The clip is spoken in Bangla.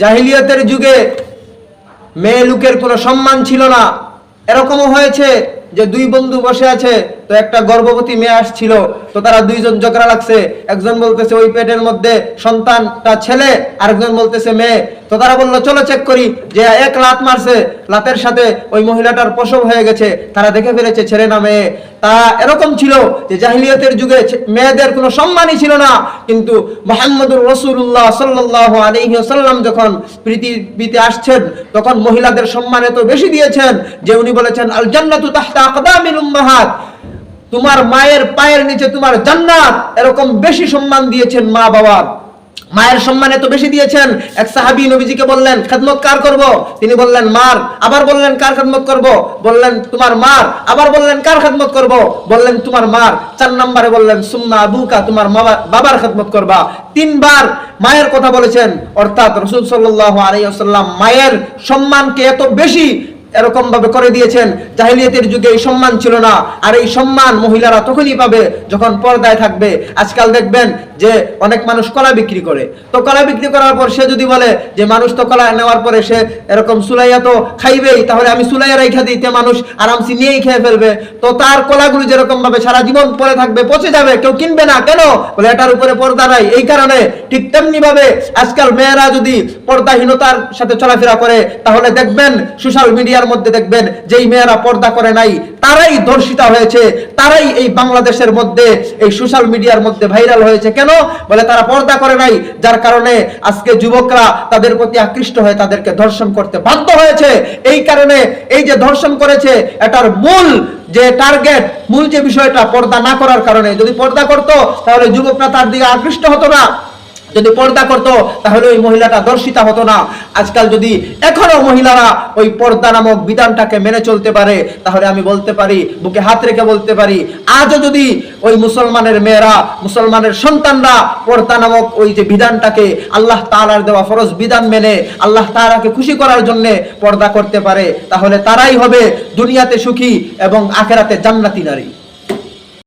জাহিলিয়াতের যুগে মেয়ে লোকের কোনো সম্মান ছিল না। এরকমও হয়েছে যে দুই বন্ধু বসে আছে, তো একটা গর্ভবতী মেয়ে আসছিল, তো তারা দুইজন ঝগড়া লাগছে। একজন বলতেছে, ওই পেটের মধ্যে সন্তানটা ছেলে। আরেকজন বলতেছে, মেয়ে। তো তারা বলল, চলো চেক করি যে এক লাত মারছে। লাতের সাথে ওই মহিলাটার প্রসব হয়ে গেছে। তারা দেখে ফেলেছে, ছেলে না মেয়ে। তা এরকম ছিল যে জাহিলিয়তের যুগে মেয়েদের কোনো সম্মানই ছিল না। কিন্তু মোহাম্মদুর রসুল্লাহ সাল্লাহ আলহি সাল্লাম যখন পৃথিবীতে আসছেন, তখন মহিলাদের সম্মান এত বেশি দিয়েছেন যে উনি বলেছেন আল জান্নাতু তাহতা আকদামিল উম্মাহাত। তোমার মায়ের পায়ের নিচে তোমার জান্নাত। এরকম বেশি সম্মান দিয়েছেন মা বাবা মায়ের সম্মান এত বেশি দিয়েছেন। এক সাহাবী নবীজিকে বললেন, খেদমত কার করব? তিনি বললেন, মার। আবার বললেন, কার খেদমত করব? বললেন, তোমার মার। আবার বললেন, কার খেদমত করব? বললেন, তোমার মার। চার নম্বরে বললেন, সুম্মা আবুকা, তোমার বাবার খেদমত করবা। তিনবার মায়ের কথা বলেছেন। অর্থাৎ রসুল সাল্লাহ আলাইসাল্লাম মায়ের সম্মানকে এত বেশি এরকম ভাবে করে দিয়েছেন। জাহিলিয়াতের যুগে এই সম্মান ছিল না। আর এই সম্মান মহিলারা তখনই পাবে যখন পর্দায় থাকবে। আজকাল দেখবেন যে অনেক মানুষ কলা বিক্রি করে। তো কলা বিক্রি করার পর সে যদি বলে যে মানুষ তো কলা নেওয়ার পরে সে এরকম সুলাইয়া তো খাইবেই, তাহলে আমি সুলাইয়া রেখা দিতে মানুষ আরামসি নিয়েই খেয়ে ফেলবে। তো তার কলাগুলো যেরকম ভাবে সারা জীবন পরে থাকবে, পচে যাবে, কেউ কিনবে না। কেন? বলে এটার উপরে পর্দা নাই। এই কারণে ঠিক তেমনি ভাবে আজকাল মেয়েরা যদি পর্দাহীনতার সাথে চলাফেরা করে, তাহলে দেখবেন সোশ্যাল মিডিয়ার মধ্যে দেখবেন, যেই মেয়েরা পর্দা করে নাই, তারাই ধর্ষিতা হয়েছে, তারাই এই বাংলাদেশের মধ্যে, এই সোশ্যাল মিডিয়ার মধ্যে ভাইরাল হয়েছে। কেন? বলে তারা পর্দা করে নাই, যার কারণে আজকে যুবকরা তাদের প্রতি আকৃষ্ট হয়ে তাদেরকে ধর্ষণ করতে বাধ্য হয়েছে। এই কারণে এই যে ধর্ষণ করেছে, এটার মূল যে টার্গেট মূল যে বিষয়টা পর্দা না করার কারণে, যদি পর্দা করতো, তাহলে যুবকরা তার দিকে আকৃষ্ট হতো না। যদি পর্দা করতো, তাহলে ওই মহিলাটা দর্শিতা হতো না। আজকাল যদি এখনও মহিলারা ওই পর্দা নামক বিধানটাকে মেনে চলতে পারে, তাহলে আমি বলতে পারি, বুকে হাত রেখে বলতে পারি, আজও যদি ওই মুসলমানের মেয়েরা, মুসলমানের সন্তানরা পর্দা নামক ওই যে বিধানটাকে আল্লাহ তাআলার দেওয়া ফরজ বিধান মেনে, আল্লাহ তাআলাকে খুশি করার জন্য পর্দা করতে পারে, তাহলে তারাই হবে দুনিয়াতে সুখী এবং আখেরাতে জান্নাতি নারী।